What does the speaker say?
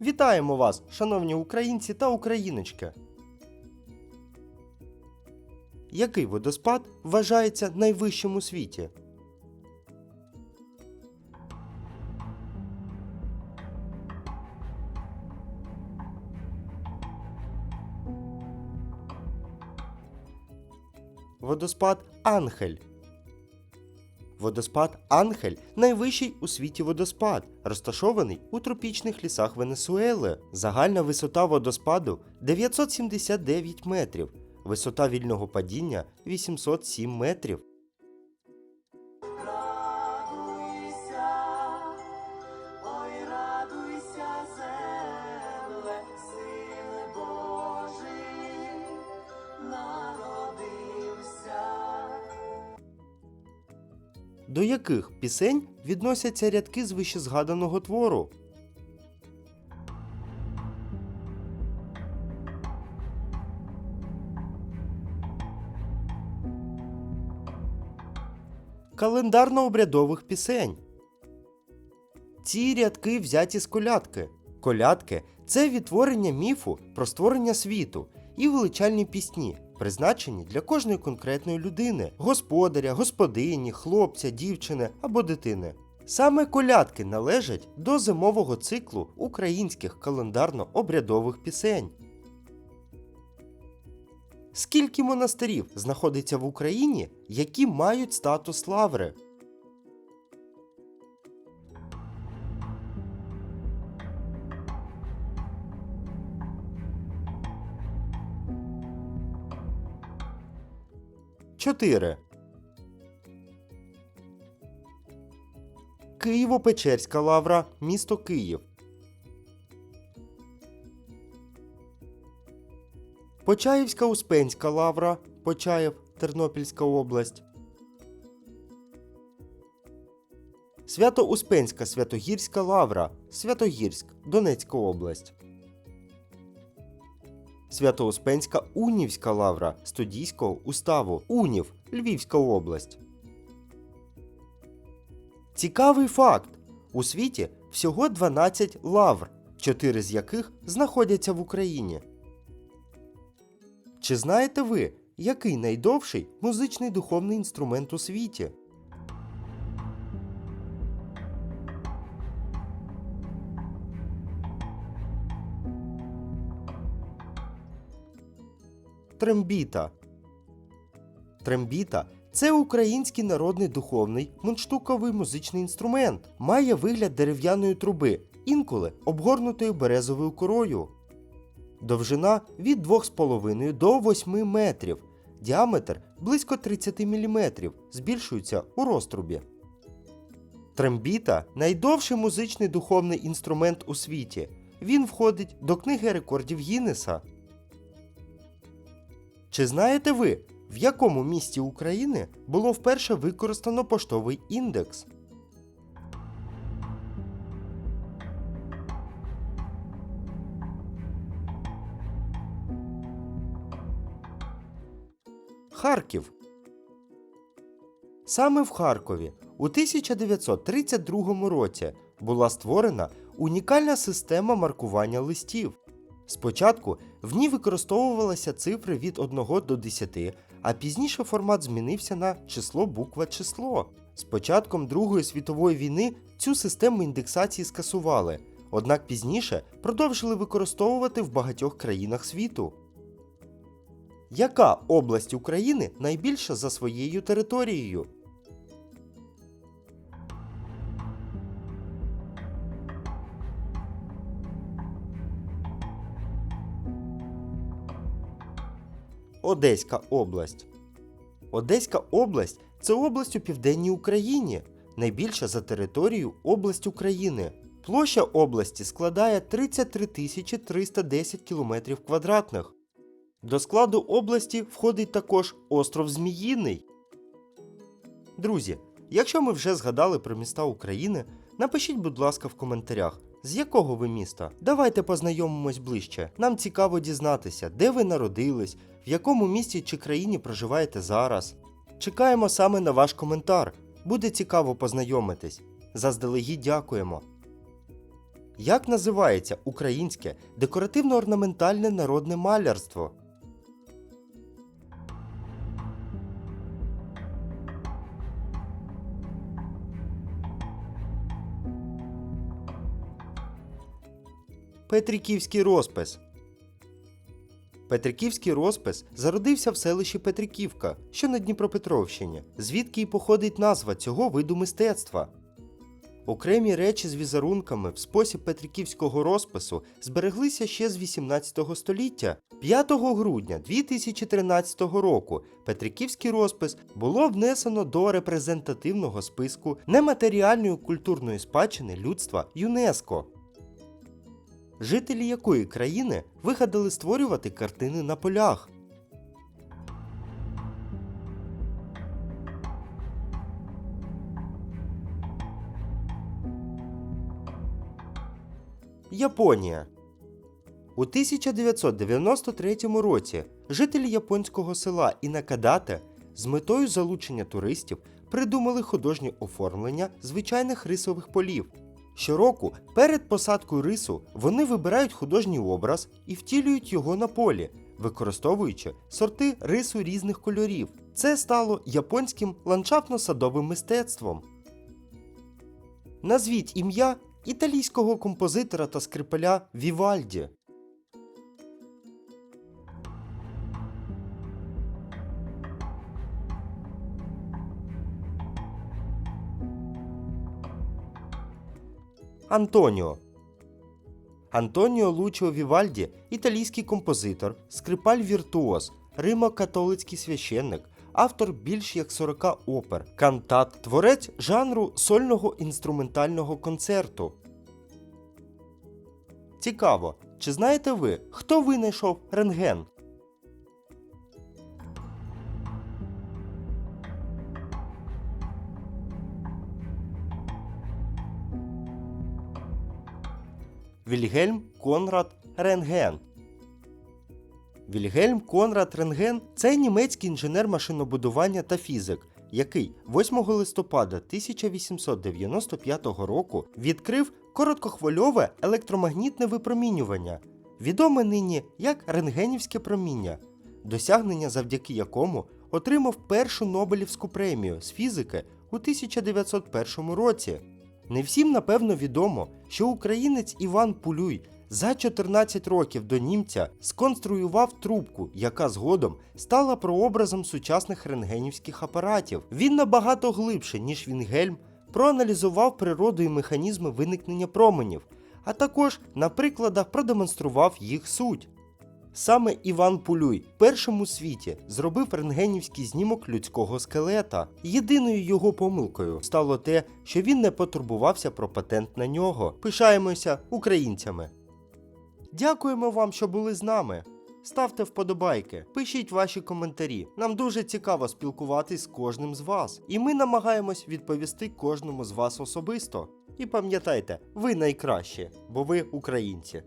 Вітаємо вас, шановні українці та україночки. Який водоспад вважається найвищим у світі? Водоспад Анхель. Водоспад Анхель найвищий у світі водоспад, розташований у тропічних лісах Венесуели. Загальна висота водоспаду 979 метрів, висота вільного падіння 807 метрів. До яких пісень відносяться рядки з вищезгаданого твору? Календарно-обрядових пісень. Ці рядки взяті з колядки. Колядки це відтворення міфу про створення світу і величальні пісні, призначені для кожної конкретної людини господаря, господині, хлопця, дівчини або дитини. Саме колядки належать до зимового циклу українських календарно-обрядових пісень. Скільки монастирів знаходиться в Україні, які мають статус лаври? Чотири. Києво-Печерська лавра, місто Київ. Почаївська Успенська лавра, Почаїв, Тернопільська область. Свято-Успенська Святогірська лавра, Святогірськ, Донецька область. Свято-Успенська Унівська лавра студійського уставу Унів, Львівська область. Цікавий факт: у світі всього 12 лавр, 4 з яких знаходяться в Україні. Чи знаєте ви, який найдовший музичний духовний інструмент у світі? Трембіта. Трембіта це український народний духовний мундштуковий музичний інструмент. Має вигляд дерев'яної труби, інколи обгорнутою березовою корою. Довжина від 2,5 до 8 метрів. Діаметр близько 30 мм, збільшується у розтрубі. Трембіта найдовший музичний духовний інструмент у світі. Він входить до книги рекордів Гіннеса. Чи знаєте ви, в якому місті України було вперше використано поштовий індекс? Харків. Саме в Харкові у 1932 році була створена унікальна система маркування листів. Спочатку в ній використовувалися цифри від 1 до 10, а пізніше формат змінився на число буква число. З початком Другої світової війни цю систему індексації скасували, однак пізніше продовжили використовувати в багатьох країнах світу. Яка область України найбільша за своєю територією? Одеська область. Одеська область це область у південній Україні, найбільша за територією область України. Площа області складає 33 тисячі 310 км квадратних. До складу області входить також остров Зміїний. Друзі, якщо ми вже згадали про міста України, напишіть, будь ласка, в коментарях, з якого ви міста. Давайте познайомимось ближче. Нам цікаво дізнатися, де ви народились, в якому місті чи країні проживаєте зараз. Чекаємо саме на ваш коментар. Буде цікаво познайомитись. Заздалегідь дякуємо. Як називається українське декоративно-орнаментальне народне малярство? Петриківський розпис. Петриківський розпис зародився в селищі Петриківка, що на Дніпропетровщині, звідки й походить назва цього виду мистецтва. Окремі речі з візерунками в спосіб петриківського розпису збереглися ще з 18 століття. 5 грудня 2013 року Петриківський розпис було внесено до репрезентативного списку нематеріальної культурної спадщини людства ЮНЕСКО. Жителі якої країни вигадали створювати картини на полях? Японія. У 1993 році жителі японського села Інакадате з метою залучення туристів придумали художнє оформлення звичайних рисових полів. Щороку перед посадкою рису вони вибирають художній образ і втілюють його на полі, використовуючи сорти рису різних кольорів. Це стало японським ландшафтно-садовим мистецтвом. Назвіть ім'я італійського композитора та скрипаля Вівальді. Антоніо. Антоніо Лучіо Вівальді італійський композитор, скрипаль віртуоз, римо-католицький священник, автор більш як 40 опер, кантат, творець жанру сольного інструментального концерту. Цікаво, чи знаєте ви, хто винайшов рентген? Вільгельм Конрад Рентген. Вільгельм Конрад Рентген це німецький інженер машинобудування та фізик, який 8 листопада 1895 року відкрив короткохвильове електромагнітне випромінювання, відоме нині як рентгенівське проміння, досягнення завдяки якому отримав першу Нобелівську премію з фізики у 1901 році. Не всім напевно відомо, що українець Іван Пулюй за 14 років до німця сконструював трубку, яка згодом стала прообразом сучасних рентгенівських апаратів. Він набагато глибше, ніж Вінгельм, проаналізував природу і механізми виникнення променів, а також на прикладах продемонстрував їх суть. Саме Іван Пулюй першим у світі зробив рентгенівський знімок людського скелета. Єдиною його помилкою стало те, що він не потурбувався про патент на нього. Пишаємося українцями. Дякуємо вам, що були з нами. Ставте вподобайки, пишіть ваші коментарі. Нам дуже цікаво спілкуватись з кожним з вас, і ми намагаємось відповісти кожному з вас особисто. І пам'ятайте, ви найкращі, бо ви українці.